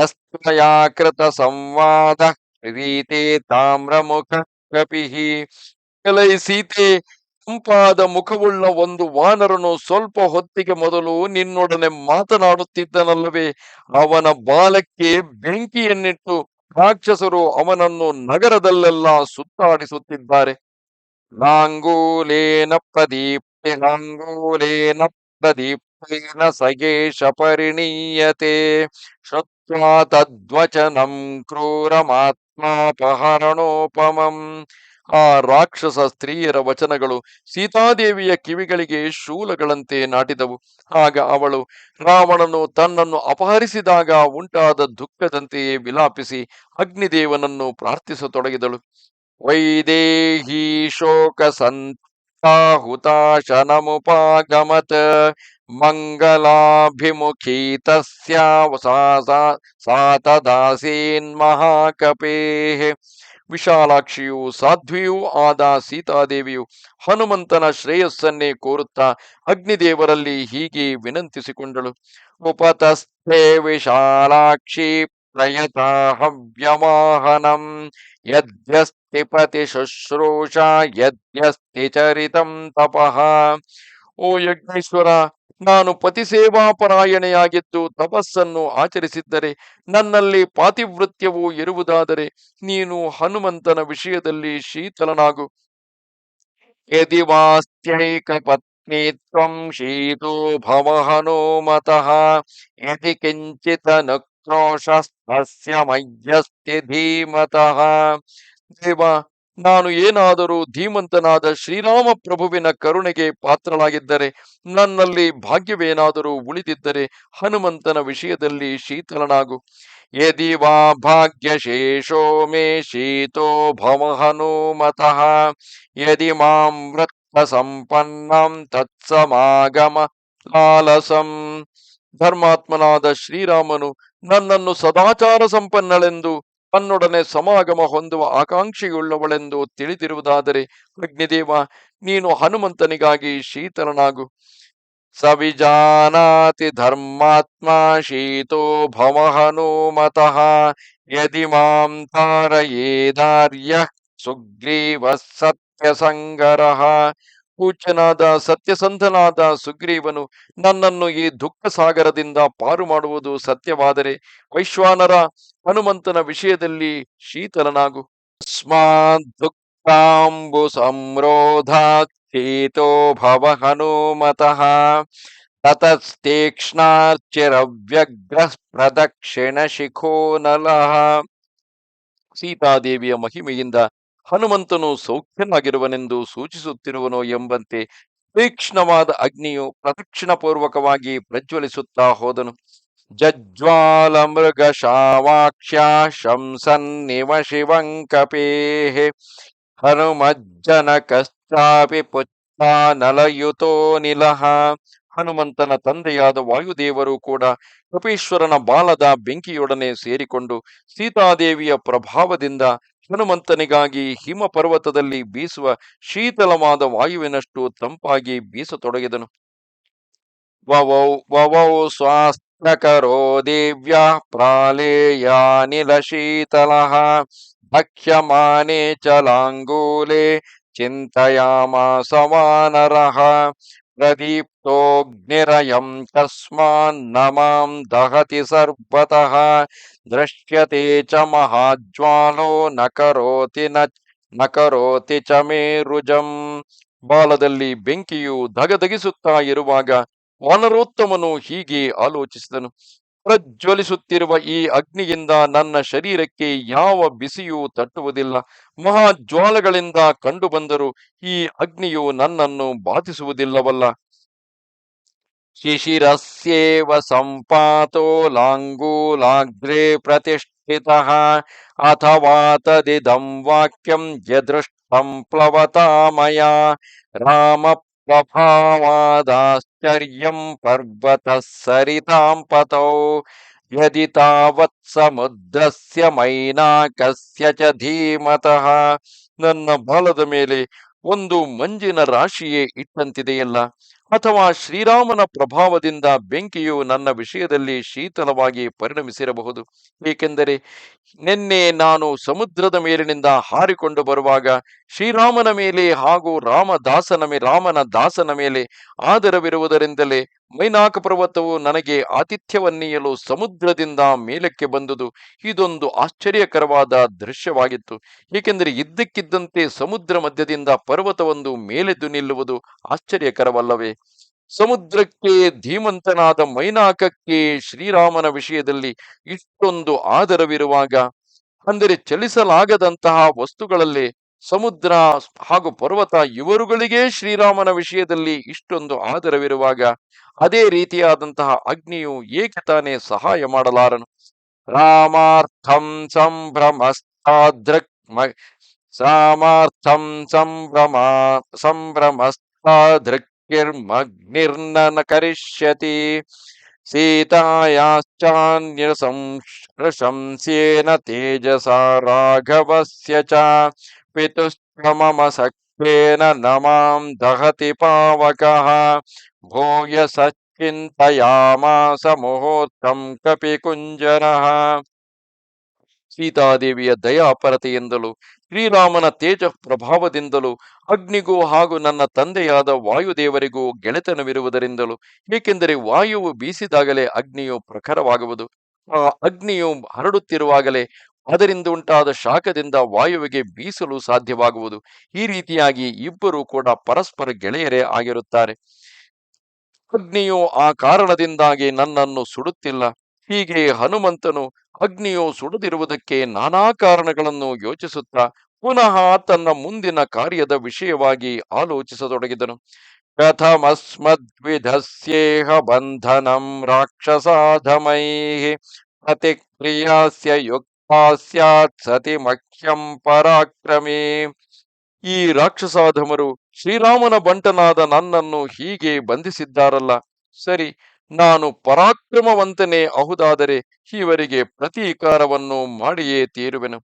S1: ಯಸ್ತಯಾಕೃತ ಸಂವಾದ ರೀತೆ ತಾಮ್ರಮುಖ ಕಪಿಃ ಎಲೈ ಸೀತೆ ತಂಪಾದ ಮುಖವುಳ್ಳ ಒಂದು ವಾನರನು ಸ್ವಲ್ಪ ಹೊತ್ತಿಗೆ ಮೊದಲು ನಿನ್ನೊಡನೆ ಮಾತನಾಡುತ್ತಿದ್ದನಲ್ಲವೇ, ಅವನ ಬಾಲಕ್ಕೆ ಬೆಂಕಿಯನ್ನಿಟ್ಟು ರಾಕ್ಷಸರು ಅವನನ್ನು ನಗರದಲ್ಲೆಲ್ಲ ಸುತ್ತಾಡಿಸುತ್ತಿದ್ದಾರೆ. ಲಾಂಗೂಲೇನ ಪ್ರದೀಪ್ತಿ, ಲಾಂಗೂಲೇನ ಪ್ರದೀಪ್ತೇನ ಸಗೇಶ ಪರಿಣೀಯತೆ ಶತ್ವಾ ತದ್ವಚನಂ ಕ್ರೂರಮಾತ್ಮಾಪಹರಣೋಪಮಂ ಆ ರಾಕ್ಷಸ ಸ್ತ್ರೀಯರ ವಚನಗಳು ಸೀತಾದೇವಿಯ ಕಿವಿಗಳಿಗೆ ಶೂಲಗಳಂತೆ ನಾಟಿದವು. ಆಗ ಅವಳು ರಾವಣನು ತನ್ನನ್ನು ಅಪಹರಿಸಿದಾಗ ಉಂಟಾದ ದುಃಖದಂತೆಯೇ ವಿಲಾಪಿಸಿ ಅಗ್ನಿದೇವನನ್ನು ಪ್ರಾರ್ಥಿಸತೊಡಗಿದಳು. ವೈದೇಹಿ ಶೋಕ ಮಂಗಲಾಭಿಮುಖಿ ತಸ್ಯಾವ ಸಾತದಾಸೀನ್ ಮಹಾಕಪೇಃ ವಿಶಾಲಾಕ್ಷಿಯು ಸಾಧ್ವಿಯು ಆದ ಸೀತಾದೇವಿಯು ಹನುಮಂತನ ಶ್ರೇಯಸ್ಸನ್ನೇ ಕೋರುತ್ತಾ ಅಗ್ನಿದೇವರಲ್ಲಿ ಹೀಗೆ ವಿನಂತಿಸಿಕೊಂಡಳು. ಉಪತಸ್ಥೆ ವಿಶಾಲಾಕ್ಷಿ ಪ್ರಯತ ಹವ್ಯಮಾಹನಂ ಯದ್ಯಸ್ತಿ ಪತಿ ಶುಶ್ರೂಷ ಯದ್ಯಸ್ತಿ ಚರಿತಂ ತಪಃ ಓ ಯಜ್ಞೇಶ್ವರ ನಾನು ಪತಿ ಸೇವಾಪರಾಯಣೆಯಾಗಿದ್ದು ತಪಸ್ಸನ್ನು ಆಚರಿಸಿದ್ದರೆ ನನ್ನಲ್ಲಿ ಪಾತಿವೃತ್ಯವು ಇರುವುದಾದರೆ ನೀನು ಹನುಮಂತನ ವಿಷಯದಲ್ಲಿ ಶೀತಲನಾಗು. ಯದಿ ವಾಸ್ತ್ಯೈಕ ಪತ್ನಿ ತ್ವಂ ಶೀತೋ ಭವ ಹನುಮತಃ ಯದಿ ಕಿಂಚಿತ ನಕ್ರೋಶಸ್ತಸ್ಯ ಮಯ್ಯಸ್ತಿ ಧೀಮತಃ ದೇವ, ನಾನು ಏನಾದರೂ ಧೀಮಂತನಾದ ಶ್ರೀರಾಮ ಪ್ರಭುವಿನ ಕರುಣೆಗೆ ಪಾತ್ರನಾಗಿದ್ದರೆ ನನ್ನಲ್ಲಿ ಭಾಗ್ಯವೇನಾದರೂ ಉಳಿದಿದ್ದರೆ ಹನುಮಂತನ ವಿಷಯದಲ್ಲಿ ಶೀತಲನಾಗು. ಯದಿ ವಾ ಭಾಗ್ಯಶೇಷೋ ಮೇ ಶೀತೋ ಭವ ಹನುಮತಃ. ಯದಿ ಮಾಂ ವೃತ್ತ ಸಂಪನ್ನಂ ತತ್ಸಮಾಗಮ ಲಾಲಸಂ ಧರ್ಮಾತ್ಮನಾದ ಶ್ರೀರಾಮನು ನನ್ನನ್ನು ಸದಾಚಾರ ಸಂಪನ್ನಳೆಂದು ತನ್ನೊಡನೆ ಸಮಾಗಮ ಹೊಂದುವ ಆಕಾಂಕ್ಷೆಯುಳ್ಳವಳೆಂದು ತಿಳಿದಿರುವುದಾದರೆ ಅಗ್ನಿದೇವ ನೀನು ಹನುಮಂತನಿಗಾಗಿ ಶೀತಲನಾಗು. ಸವಿಜಾನಾತಿ ಧರ್ಮಾತ್ಮ ಶೀತೋ ಭವ ಹನುಮತಃ ಯದಿ ಮಾಂ ತಾರಯೇದಾರ್ಯ ಸುಗ್ರೀವ ಸತ್ಯ ಪೂಜ್ಯನಾದ, ಸತ್ಯಸಂಧನಾದ ಸುಗ್ರೀವನು ನನ್ನನ್ನು ಈ ದುಃಖ ಸಾಗರದಿಂದ ಪಾರು ಮಾಡುವುದು ಸತ್ಯವಾದರೆ ವೈಶ್ವಾನರ ಹನುಮಂತನ ವಿಷಯದಲ್ಲಿ ಶೀತಲನಾಗು. ಅಸ್ಮಾತ್ ದುಃಖಾಂಬು ಸಂರೋಧಾತ್ ಭವ ಹನುಮತಃ. ತತಸ್ತೀಕ್ಷ್ಣಾರ್ಚಿರವ್ಯಗ್ರ ಪ್ರದಕ್ಷಿಣ ಶಿಖೋ ನಲಃ. ಸೀತಾದೇವಿಯ ಮಹಿಮೆಯಿಂದ ಹನುಮಂತನು ಸೌಖ್ಯನಾಗಿರುವನೆಂದು ಸೂಚಿಸುತ್ತಿರುವನು ಎಂಬಂತೆ ತೀಕ್ಷ್ಣವಾದ ಅಗ್ನಿಯು ಪ್ರದಕ್ಷಿಣಪೂರ್ವಕವಾಗಿ ಪ್ರಜ್ವಲಿಸುತ್ತಾ ಹೋದನು. ಜಜ್ವಾಲ ಮೃಗ ಶಾವಾಕ್ಷ್ಯ ಶಂಸನ್ನಿವ ಶಿವಂಕಪೇಹೆ ಹನುಮಜ್ಜನ ಕಶ್ಚಾಪಿ ಪುಚ್ಚಾನಲಯುತೋ ನಿಲಹ. ಹನುಮಂತನ ತಂದೆಯಾದ ವಾಯುದೇವರು ಕೂಡ ಕಪೀಶ್ವರನ ಬಾಲದ ಬೆಂಕಿಯೊಡನೆ ಸೇರಿಕೊಂಡು ಸೀತಾದೇವಿಯ ಪ್ರಭಾವದಿಂದ ಹನುಮಂತನಿಗಾಗಿ ಹಿಮ ಪರ್ವತದಲ್ಲಿ ಬೀಸುವ ಶೀತಲವಾದ ವಾಯುವಿನಷ್ಟು ತಂಪಾಗಿ ಬೀಸತೊಡಗಿದನು. ವವೌ ವವೌ ಸ್ವಾಸ್ಥಕರೋ ದೇವ್ಯ ಪ್ರಾಲೇಯಾನಿಲ ಶೀತಲಃ, ಭಕ್ಷ್ಯಮಾನೆ ಚಲಾಂಗೂಲೆ ಚಿಂತಯಾಮಾಸ ವಾನರಃ ಪ್ರದೀಪ್ತೋಗ್ನಿರಯಂ ತಸ್ಮಾನ್ ನಮಾಂ ದಹತಿ ಸರ್ವತಃ ದೃಶ್ಯತೆ ಚ ಮಹಾಜ್ವಾಲೋ ನಕರೋತಿ ಕರೋತಿ ನ ನಕರೋತಿ ಕರೋತಿ ಚ ಮೇರುಜಂ. ಬಾಲದಲ್ಲಿ ಬೆಂಕಿಯು ಧಗಧಗಿಸುತ್ತಾ ಇರುವಾಗ ವನರೋತ್ತಮನು ಹೀಗೆ ಆಲೋಚಿಸಿದನು. ಪ್ರಜ್ವಲಿಸುತ್ತಿರುವ ಈ ಅಗ್ನಿಯಿಂದ ನನ್ನ ಶರೀರಕ್ಕೆ ಯಾವ ಬಿಸಿಯೂ ತಟ್ಟುವುದಿಲ್ಲ. ಮಹಾಜ್ವಾಲಗಳಿಂದ ಕಂಡುಬಂದರೂ ಈ ಅಗ್ನಿಯು ನನ್ನನ್ನು ಬಾಧಿಸುವುದಿಲ್ಲವಲ್ಲ. ಶಿಶಿರಸ್ಯೇವ ಸಂಪಾತೋ ಲಾಂಗೂಲಾಗ್ರೆ ಪ್ರತಿಷ್ಠಿತಃ ಅಥವಾ ತದಿದಂ ವಾಕ್ಯಂ ಯದೃಷ್ಟಂ ಪ್ಲವತಾ ಮಯಾ ರಾಮ ಪ್ರಭಾವಾದಾಶ್ಚರ್ಯಂ ಪರ್ವತಃ ಸರಿತಾಂ ಪತೌ ತಾವತ್ ಸಮುದ್ರಸ್ಯ ಮೈನಾಕಸ್ಯ ಚ ಧೀಮತಃ ನನ್ನ ಬಲದ ಮೇಲೆ ಒಂದು ಮಂಜಿನ ರಾಶಿಯೇ ಇಟ್ಟಂತಿದೆಯಲ್ಲ ಅಥವಾ ಶ್ರೀರಾಮನ ಪ್ರಭಾವದಿಂದ ಬೆಂಕಿಯು ನನ್ನ ವಿಷಯದಲ್ಲಿ ಶೀತಲವಾಗಿ ಪರಿಣಮಿಸಿರಬಹುದು. ಏಕೆಂದರೆ ನಿನ್ನೆ ನಾನು ಸಮುದ್ರದ ಮೇಲಿನಿಂದ ಹಾರಿಕೊಂಡು ಬರುವಾಗ ಶ್ರೀರಾಮನ ಮೇಲೆ ಹಾಗೂ ರಾಮದಾಸನ ಮೇ, ರಾಮನ ದಾಸನ ಮೇಲೆ ಆದರವಿರುವುದರಿಂದಲೇ ಮೈನಾಕ ಪರ್ವತವು ನನಗೆ ಆತಿಥ್ಯವನ್ನೀಯಲು ಸಮುದ್ರದಿಂದ ಮೇಲಕ್ಕೆ ಬಂದುದು ಇದೊಂದು ಆಶ್ಚರ್ಯಕರವಾದ ದೃಶ್ಯವಾಗಿತ್ತು. ಏಕೆಂದರೆ ಇದ್ದಕ್ಕಿದ್ದಂತೆ ಸಮುದ್ರ ಮಧ್ಯದಿಂದ ಪರ್ವತವೊಂದು ಮೇಲೆದ್ದು ನಿಲ್ಲುವುದು ಆಶ್ಚರ್ಯಕರವಲ್ಲವೇ? ಸಮುದ್ರಕ್ಕೆ ಧೀಮಂತನಾದ ಮೈನಾಕಕ್ಕೆ ಶ್ರೀರಾಮನ ವಿಷಯದಲ್ಲಿ ಇಷ್ಟೊಂದು ಆದರವಿರುವಾಗ, ಅಂದರೆ ಚಲಿಸಲಾಗದಂತಹ ವಸ್ತುಗಳಲ್ಲಿ ಸಮುದ್ರ ಹಾಗೂ ಪರ್ವತ ಇವರುಗಳಿಗೆ ಶ್ರೀರಾಮನ ವಿಷಯದಲ್ಲಿ ಇಷ್ಟೊಂದು ಆದರವಿರುವಾಗ, ಅದೇ ರೀತಿಯಾದಂತಹ ಅಗ್ನಿಯು ಏಕೆ ಸಹಾಯ ಮಾಡಲಾರನು? ರಾಮಾರ್ಥಂ ಸಂಭ್ರಮಸ್ತಾದ್ರಕ್ ರಾಮಾರ್ಥಂ ಸಂಭ್ರಮ ಸಂಭ್ರಮಸ್ತಾದೃಕ್ಕಿರ್ಮಗ್ನಿರ್ನ न करिष्यति सीतायाश्चान्यसंशंस्येन तेजसा राघवस्य च पितुष्टममसख्येन न माँ दहति पावकः। भूयसच्चिन्तयामास मुहूर्तं कपिकुंजन ಸೀತಾದೇವಿಯ ದಯಾಪರತೆಯಿಂದಲೂ, ಶ್ರೀರಾಮನ ತೇಜ ಪ್ರಭಾವದಿಂದಲೂ ಅಗ್ನಿಗೂ ಹಾಗೂ ನನ್ನ ತಂದೆಯಾದ ವಾಯುದೇವರಿಗೂ ಗೆಳೆತನವಿರುವುದರಿಂದಲೂ, ಏಕೆಂದರೆ ವಾಯುವು ಬೀಸಿದಾಗಲೇ ಅಗ್ನಿಯು ಪ್ರಖರವಾಗುವುದು. ಆ ಅಗ್ನಿಯು ಹರಡುತ್ತಿರುವಾಗಲೇ ಅದರಿಂದ ಉಂಟಾದ ಶಾಖದಿಂದ ವಾಯುವಿಗೆ ಬೀಸಲು ಸಾಧ್ಯವಾಗುವುದು. ಈ ರೀತಿಯಾಗಿ ಇಬ್ಬರೂ ಕೂಡ ಪರಸ್ಪರ ಗೆಳೆಯರೇ ಆಗಿರುತ್ತಾರೆ. ಅಗ್ನಿಯು ಆ ಕಾರಣದಿಂದಾಗಿ ನನ್ನನ್ನು ಸುಡುತ್ತಿಲ್ಲ. ಹೀಗೆ ಹನುಮಂತನು ಅಗ್ನಿಯು ಸುಡದಿರುವುದಕ್ಕೆ ನಾನಾ ಕಾರಣಗಳನ್ನು ಯೋಚಿಸುತ್ತಾ ಪುನಃ ತನ್ನ ಮುಂದಿನ ಕಾರ್ಯದ ವಿಷಯವಾಗಿ ಆಲೋಚಿಸತೊಡಗಿದನು. ಕಥಮಸ್ಮದ್ವಿಧಸ್ಯೇಹ ಬಂಧನಂ ರಾಕ್ಷಸಾಧಮೈ ಪ್ರತಿಕ್ರಿಯಾಸ್ಯ ಯುಕ್ತಾಸ್ಯಾತ್ ಸತಿ ಮಖ್ಯಂ ಪರಾಕ್ರಮೇ. ಈ ರಾಕ್ಷಸಾಧಮರು ಶ್ರೀರಾಮನ ಬಂಟನಾದ ನನ್ನನ್ನು ಹೀಗೆ ಬಂಧಿಸಿದ್ದಾರಲ್ಲ. ಸರಿ ನಾನು ಪರಾಕ್ರಮವಂತನೇ ಅಹುದಾದರೆ ಇವರಿಗೆ ಪ್ರತೀಕಾರವನ್ನು ಮಾಡಿಯೇ ತೀರುವೆನು.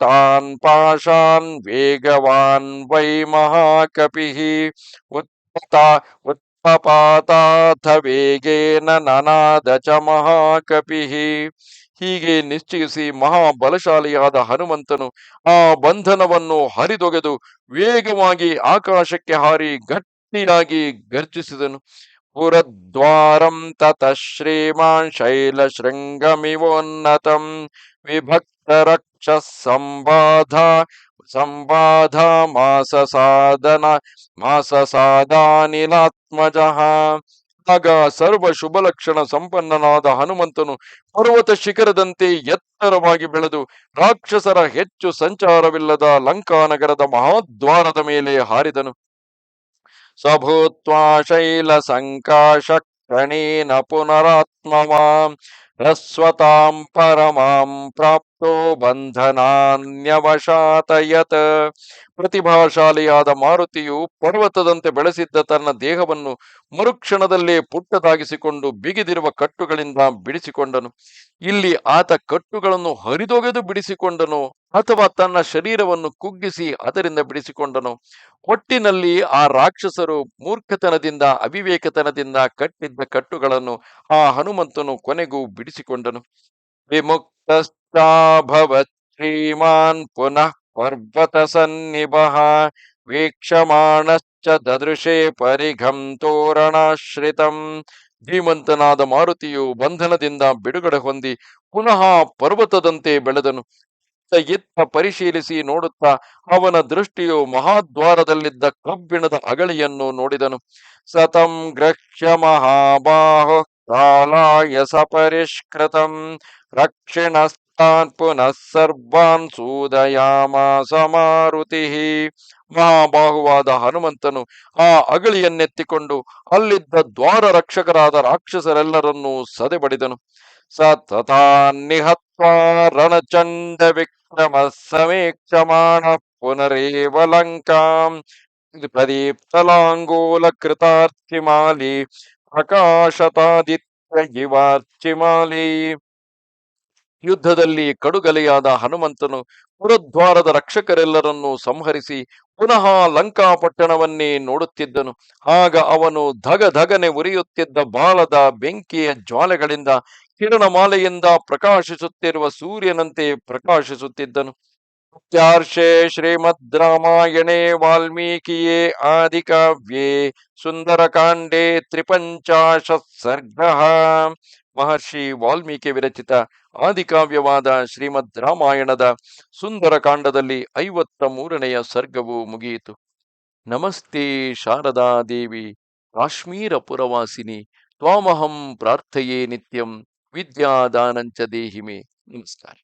S1: ತಾನ್ ಪಾಶಾನ್ ವೇಗವಾನ್ ವೈ ಮಹಾಕಪಿ. ಉತ್ಪತ, ಉತ್ಪಪಾತಾಥ ವೇಗೇನ ನನಾದ ಚ ಮಹಾಕಪಿ. ಹೀಗೆ ನಿಶ್ಚಯಿಸಿ ಮಹಾಬಲಶಾಲಿಯಾದ ಹನುಮಂತನು ಆ ಬಂಧನವನ್ನು ಹರಿದೊಗೆದು ವೇಗವಾಗಿ ಆಕಾಶಕ್ಕೆ ಹಾರಿ ಗಟ್ಟಿಯಾಗಿ ಗರ್ಜಿಸಿದನು. ಪುರದ್ವಾರಂ ತತ ಶ್ರೀಮಾನ್ ಶೈಲ ಶೃಂಗಮಿವೋನ್ನತಂ ವಿಭಕ್ತ ರಕ್ಷ ಸಂಬಾಧ ಸಂಬಾಧ ಮಾಸ ಸಾಧನ ಮಾಸ ಸಾಧಾನಿಲಾತ್ಮಜ ಆಗ ಸರ್ವ ಶುಭ ಲಕ್ಷಣ ಸಂಪನ್ನನಾದ ಹನುಮಂತನು ಪರ್ವತ ಶಿಖರದಂತೆ ಎತ್ತರವಾಗಿ ಬೆಳೆದು ರಾಕ್ಷಸರ ಹೆಚ್ಚು ಸಂಚಾರವಿಲ್ಲದ ಲಂಕಾನಗರದ ಮಹಾದ್ವಾರದ ಮೇಲೆ ಹಾರಿದನು. स भूत्वा शैलसङ्काशक्षणेन पुनरात्मवाम् ह्रस्वताम् परमाम् प्राप्तो ಪ್ರತಿಭಾಶಾಲಿಯಾದ ಮಾರುತಿಯು ಪರ್ವತದಂತೆ ಬೆಳೆಸಿದ್ದ ತನ್ನ ದೇಹವನ್ನು ಮರುಕ್ಷಣದಲ್ಲೇ ಪುಟ್ಟದಾಗಿಸಿಕೊಂಡು ಬಿಗಿದಿರುವ ಕಟ್ಟುಗಳಿಂದ ಬಿಡಿಸಿಕೊಂಡನು. ಇಲ್ಲಿ ಆತ ಕಟ್ಟುಗಳನ್ನು ಹರಿದೊಗೆದು ಬಿಡಿಸಿಕೊಂಡನು ಅಥವಾ ತನ್ನ ಶರೀರವನ್ನು ಕುಗ್ಗಿಸಿ ಅದರಿಂದ ಬಿಡಿಸಿಕೊಂಡನು, ಒಟ್ಟಿನಲ್ಲಿ ಆ ರಾಕ್ಷಸರು ಮೂರ್ಖತನದಿಂದ, ಅವಿವೇಕತನದಿಂದ ಕಟ್ಟಿದ್ದ ಕಟ್ಟುಗಳನ್ನು ಆ ಹನುಮಂತನು ಕೊನೆಗೂ ಬಿಡಿಸಿಕೊಂಡನು. ವಿಮುಕ್ತ ಶ್ರೀಮಾನ್ ಪುನಃ ಪರ್ವತ ಸನ್ನಿಭ ವೀಕ್ಷಮಾಣಶ್ಚ ದದೃಶೇ ಪರಿಘಂ ತೋರಣಾಶ್ರಿತಂ ಧೀಮಂತನಾದ ಮಾರುತಿಯು ಬಂಧನದಿಂದ ಬಿಡುಗಡೆ ಹೊಂದಿ ಪುನಃ ಪರ್ವತದಂತೆ ಬೆಳೆದನು. ಇತ್ತ ಪರಿಶೀಲಿಸಿ ನೋಡುತ್ತಾ ಅವನ ದೃಷ್ಟಿಯು ಮಹಾದ್ವಾರದಲ್ಲಿದ್ದ ಕಬ್ಬಿಣದ ಅಗಳಿಯನ್ನು ನೋಡಿದನು. ಸತಂ ಗ್ರಹ್ಯ ಮಹಾಬಾಹು ಪರಿಷ್ಕೃತಂ ಸಪರಿಷ್ಕೃತಂ ರಕ್ಷಿಣಸ್ತಾನ್ ಪುನಃ ಸರ್ವಾನ್ ಸೂದಯಾಮಾಸ ಮಾರುತಿ ಮಹಾಬಾಹುವಾದ ಹನುಮಂತನು ಆ ಅಗಳಿಯನ್ನೆತ್ತಿಕೊಂಡು ಅಲ್ಲಿದ್ದ ದ್ವಾರ ರಕ್ಷಕರಾದ ರಾಕ್ಷಸರೆಲ್ಲರನ್ನೂ ಸದೆಬಡಿದನು. ಸ ತಥಾ ನಿಹತ್ವಾ ರಣಚಂಡ ವಿಕ್ರಮ ಸಮೀಕ್ಷಮಾಣ ಪುನರೇವ ಲಂಕಾಂ. ಪ್ರದೀಪ್ತಲಾಂಗೋಲ ಕೃತಾರ್ಚಿಮಾಲಿ ಪ್ರಕಾಶತಾದಿತ್ಯ ಇವಾರ್ಚಿಮಾಲಿ ಯುದ್ಧದಲ್ಲಿ ಕಡುಗಲೆಯಾದ ಹನುಮಂತನು ಪುರದ್ವಾರದ ರಕ್ಷಕರೆಲ್ಲರನ್ನೂ ಸಂಹರಿಸಿ ಪುನಃ ಲಂಕಾಪಟ್ಟಣವನ್ನೇ ನೋಡುತ್ತಿದ್ದನು. ಆಗ ಅವನು ಧಗ ಧಗನೆ ಉರಿಯುತ್ತಿದ್ದ ಬಾಲದ ಬೆಂಕಿಯ ಜ್ವಾಲೆಗಳಿಂದ ಕಿರಣಮಾಲೆಯಿಂದ ಪ್ರಕಾಶಿಸುತ್ತಿರುವ ಸೂರ್ಯನಂತೆ ಪ್ರಕಾಶಿಸುತ್ತಿದ್ದನು. ಇತ್ಯಾರ್ಷೆ ಶ್ರೀಮದ್ ರಾಮಾಯಣೇ ವಾಲ್ಮೀಕಿಯೇ ಆದಿಕಾವ್ಯೆ ಸುಂದರಕಾಂಡೇ ತ್ರಿಪಂಚಾಶತ್ ಸರ್ಗ. ಮಹರ್ಷಿ ವಾಲ್ಮೀಕಿ ವಿರಚಿತ ಆದಿಕಾವ್ಯವಾದ ಶ್ರೀಮದ್ ರಾಮಾಯಣದ ಸುಂದರಕಾಂಡದಲ್ಲಿ ಐವತ್ತ ಮೂರನೆಯ ಸರ್ಗವು ಮುಗಿಯಿತು. ನಮಸ್ತೆ ಶಾರದಾ ದೇವಿ, ಕಾಶ್ಮೀರ ಪುರವಾಸಿನಿ, ತ್ವಾಮಹಂ ಪ್ರಾರ್ಥಯೇ ನಿತ್ಯಂ, ವಿದ್ಯಾದಾನಂಚ ದೇಹಿಮೆ. ನಮಸ್ಕಾರ.